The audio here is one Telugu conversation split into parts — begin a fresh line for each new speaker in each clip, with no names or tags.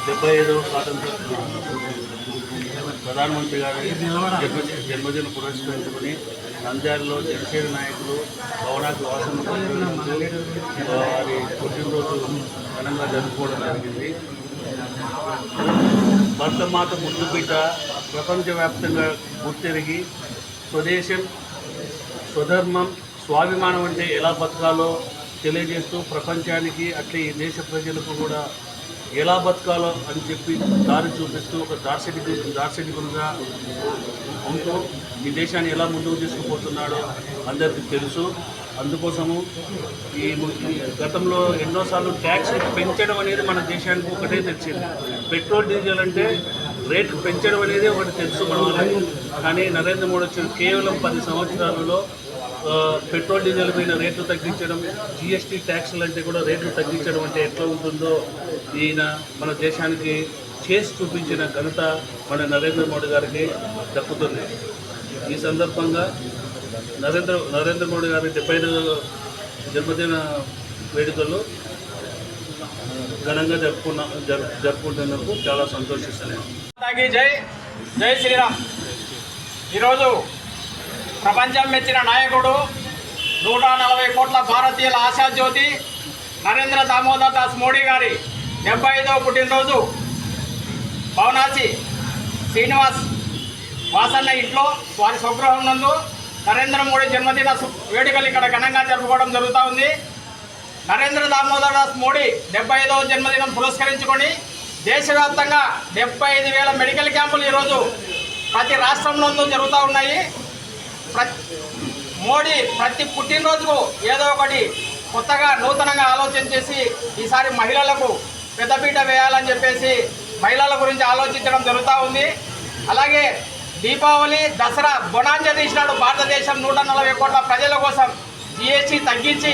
డెబ్బై ఐదవ స్వాతంత్ర ప్రధానమంత్రి గారి జన్మ జన్మదిన పురస్కరించుకుని నంద్యాలలో జనసేన నాయకులు భవనాకు వాసన వారి పుట్టినరోజు ఘనంగా జరుపుకోవడం జరిగింది. భర్తమాత ముందు బిడ్డ ప్రపంచవ్యాప్తంగా గుర్తెరిగి స్వదేశం స్వధర్మం స్వాభిమానం అంటే ఎలా బతకాలో తెలియజేస్తూ ప్రపంచానికి అట్లే ఈ దేశ ప్రజలకు కూడా ఎలా బతకాలో అని చెప్పి దారి చూపిస్తూ ఒక దార్శనిక దార్శనికులుగా ఉంటూ ఈ దేశాన్ని ఎలా ముందుకు తీసుకుపోతున్నాడో అందరికీ తెలుసు. అందుకోసము ఈ గతంలో ఎన్నోసార్లు ట్యాక్స్ పెంచడం అనేది మన దేశానికి ఒకటే తెచ్చింది. పెట్రోల్ డీజిల్ అంటే రేట్లు పెంచడం అనేది ఒకటి తెలుసు మనం కానీ నరేంద్ర మోడీ వచ్చిన కేవలం పది సంవత్సరాలలో పెట్రోల్ డీజిల్ పైన రేట్లు తగ్గించడం జిఎస్టీ ట్యాక్స్లు అంటే కూడా రేట్లు తగ్గించడం అంటే ఎట్లా ఉంటుందో ఈయన మన దేశానికి చేసి చూపించిన ఘనత మన నరేంద్ర మోడీ గారికి దక్కుతుంది. ఈ సందర్భంగా నరేంద్ర నరేంద్ర మోడీ గారి డెబ్బై జన్మదిన వేడుకలు ఘనంగా జరుపుకున్న జరు జరుపుకుంటున్నందుకు చాలా సంతోషిస్తున్నాను.
జై జై శ్రీరామ్. ఈరోజు ప్రపంచం మెచ్చిన నాయకుడు నూట నలభై కోట్ల భారతీయుల ఆశాజ్యోతి నరేంద్ర దామోదర్ దాస్ మోడీ గారి డెబ్బై ఐదవ పుట్టినరోజు. భవనాసి శ్రీనివాస్ వాసన్న ఇంట్లో వారి స్వగృహం నందు నరేంద్ర మోడీ జన్మదిన వేడుకలు ఇక్కడ ఘనంగా జరుపుకోవడం జరుగుతూ ఉంది. నరేంద్ర దామోదర్ దాస్ మోడీ డెబ్బై ఐదవ జన్మదినం పురస్కరించుకొని దేశవ్యాప్తంగా డెబ్బై ఐదు వేల మెడికల్ క్యాంపులు ఈరోజు ప్రతి రాష్ట్రంలోనూ జరుగుతూ ఉన్నాయి. ప్రతి మోడీ ప్రతి పుట్టినరోజుకు ఏదో ఒకటి కొత్తగా నూతనంగా ఆలోచన చేసి ఈసారి మహిళలకు పెద్దపీట వేయాలని చెప్పేసి మహిళల గురించి ఆలోచించడం జరుగుతూ ఉంది. అలాగే దీపావళి దసరా బొనాంజ తీసినాడు భారతదేశం నూట నలభై కోట్ల ప్రజల కోసం జిఎస్టీ తగ్గించి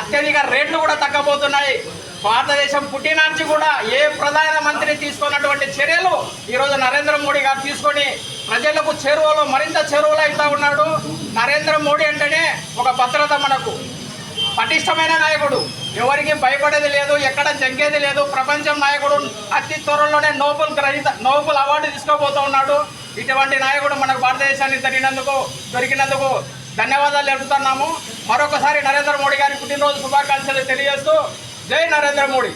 అత్యధిక రేట్లు కూడా తగ్గబోతున్నాయి. భారతదేశం పుట్టినాంచి కూడా ఏ ప్రధానమంత్రి తీసుకున్నటువంటి చర్యలు ఈరోజు నరేంద్ర మోడీ గారు తీసుకొని ప్రజలకు చేరువలో మరింత చేరువలో అవుతా ఉన్నాడు. నరేంద్ర మోడీ అంటేనే ఒక భద్రత మనకు. పటిష్టమైన నాయకుడు. ఎవరికి భయపడేది లేదు ఎక్కడ జంకేది లేదు. ప్రపంచం నాయకుడు అతి త్వరలోనే నోబెల్ గ్రహీత నోబెల్ అవార్డు తీసుకోబోతూ ఉన్నాడు. ఇటువంటి నాయకుడు మనకు భారతదేశానికి దొరికినందుకు దొరికినందుకు ధన్యవాదాలు తెలుపుతున్నాము. మరొకసారి నరేంద్ర మోడీ గారి పుట్టినరోజు శుభాకాంక్షలు తెలియజేస్తూ జై నరేంద్ర మోడీ.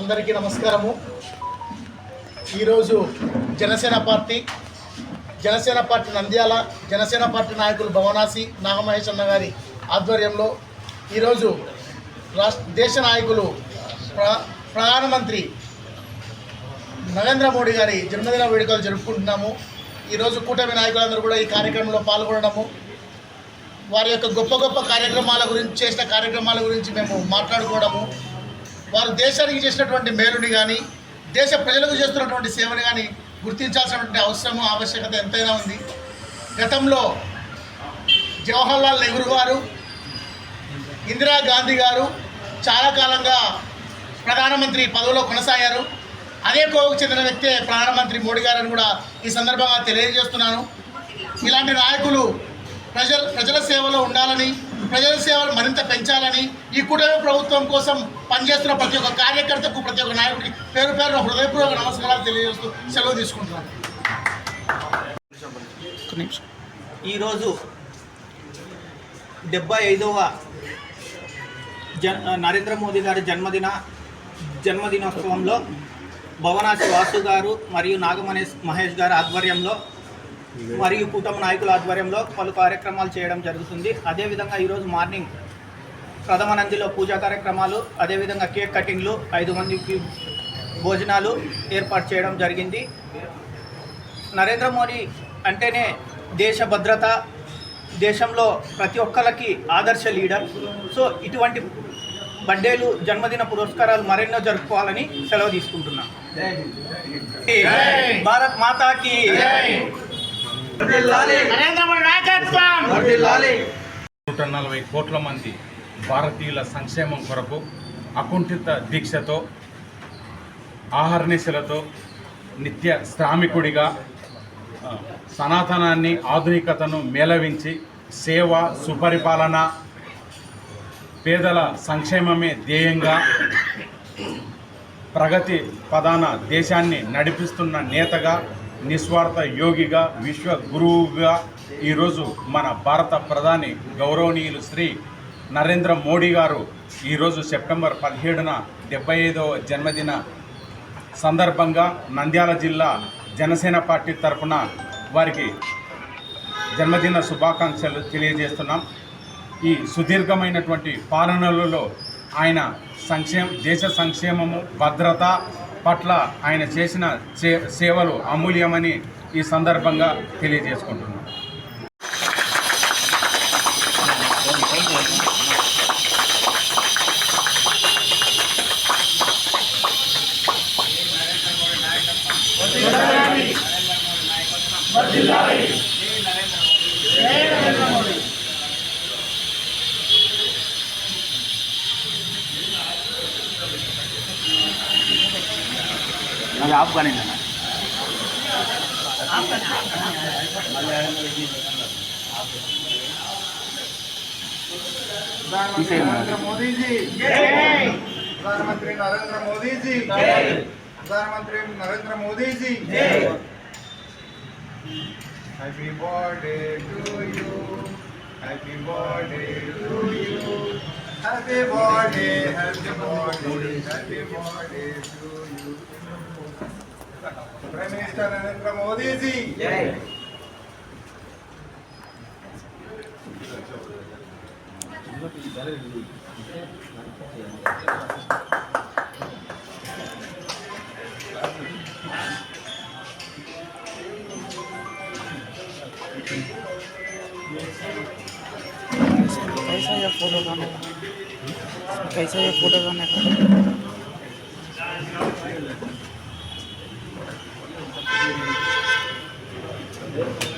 అందరికీ నమస్కారము. ఈరోజు Janasena party Janasena party Nandyal Janasena party నాయకులు భవనాసి నాగమహేష్ అన్న గారి ఆధ్వర్యంలో ఈరోజు రాష్ట్ర దేశ నాయకులు ప్ర ప్రధానమంత్రి నరేంద్ర మోడీ గారి జన్మదిన వేడుకలు జరుపుకుంటున్నాము. ఈరోజు కూటమి నాయకులందరూ కూడా ఈ కార్యక్రమంలో పాల్గొనడము వారి యొక్క గొప్ప గొప్ప కార్యక్రమాల గురించి చేసిన కార్యక్రమాల గురించి మేము మాట్లాడుకోవడము వారు దేశానికి చేసినటువంటి మేలుని కానీ దేశ ప్రజలకు చేస్తున్నటువంటి సేవని కానీ గుర్తించాల్సినటువంటి అవసరము ఆవశ్యకత ఎంతైనా ఉంది. గతంలో జవహర్లాల్ నెహ్రూ గారు ఇందిరాగాంధీ గారు చాలా కాలంగా ప్రధానమంత్రి పదవిలో కొనసాగారు. అదే కోవకు చెందిన వ్యక్తే ప్రధానమంత్రి మోడీ గారు అని కూడా ఈ సందర్భంగా తెలియజేస్తున్నాను. ఇలాంటి నాయకులు ప్రజల ప్రజల సేవలో ఉండాలని ప్రజల సేవలు మరింత పెంచాలని ఈ కూటమి ప్రభుత్వం కోసం పనిచేస్తున్న ప్రతి ఒక్క కార్యకర్తకు ప్రతి ఒక్క నాయకుడికి పేరు పేరున హృదయపూర్వక నమస్కారాలు తెలియజేస్తూ సెలవు తీసుకుంటున్నాను.
ఈరోజు డెబ్బై ఐదవ జన్ నరేంద్ర మోదీ గారి జన్మదిన జన్మదినోత్సవంలో భవనాశి వాసు గారు మరియు నాగమనేష్ మహేష్ గారి ఆధ్వర్యంలో మరియు కూటమి నాయకుల ఆధ్వర్యంలో పలు కార్యక్రమాలు చేయడం జరుగుతుంది. అదేవిధంగా ఈరోజు మార్నింగ్ ప్రథమ నందిలో పూజా కార్యక్రమాలు అదేవిధంగా కేక్ కటింగ్లు ఐదు మందికి భోజనాలు ఏర్పాటు చేయడం జరిగింది. నరేంద్ర మోడీ అంటేనే దేశ భద్రత దేశంలో ప్రతి ఒక్కరికి ఆదర్శ లీడర్. సో ఇటువంటి బర్త్డేలు జన్మదిన పురస్కారాలు మరెన్నో జరుపుకోవాలని సెలవు తీసుకుంటున్నాను భారత్ మాతాకి.
నూట నలభై కోట్ల మంది భారతీయుల సంక్షేమం కొరకు అకుంఠిత దీక్షతో ఆహర్నిశలతో నిత్య శ్రామికుడిగా సనాతనాన్ని ఆధునికతను మేళవించి సేవ సుపరిపాలన పేదల సంక్షేమమే ధ్యేయంగా ప్రగతి పదాన దేశాన్ని నడిపిస్తున్న నేతగా నిస్వార్థ యోగిగా విశ్వ గురువుగా ఈరోజు మన భారత ప్రధాని గౌరవనీయులు శ్రీ నరేంద్ర మోడీ గారు ఈరోజు సెప్టెంబర్ పదిహేడున డెబ్బై ఐదవ జన్మదిన సందర్భంగా నంద్యాల జిల్లా జనసేన పార్టీ తరఫున వారికి జన్మదిన శుభాకాంక్షలు తెలియజేస్తున్నాం. ఈ సుదీర్ఘమైనటువంటి పాలనలలో ఆయన సంక్షేమ దేశ సంక్షేమము భద్రత పట్ల ఆయన చేసిన సేవలు అమూల్యమని ఈ సందర్భంగా ನನಗೆ ಆಫ್ಘಾನಿಂದ
नरेंद्र मोदी जी प्रधानमंत्री नरेंद्र मोदी जी प्रधानमंत्री Narendra Modi ji happy birthday to you happy birthday to you happy birthday happy birthday happy birthday to you prime minister Narendra Modi ji
कैसा ये फोटो खाने का कैसा ये फोटो खाने का
Thank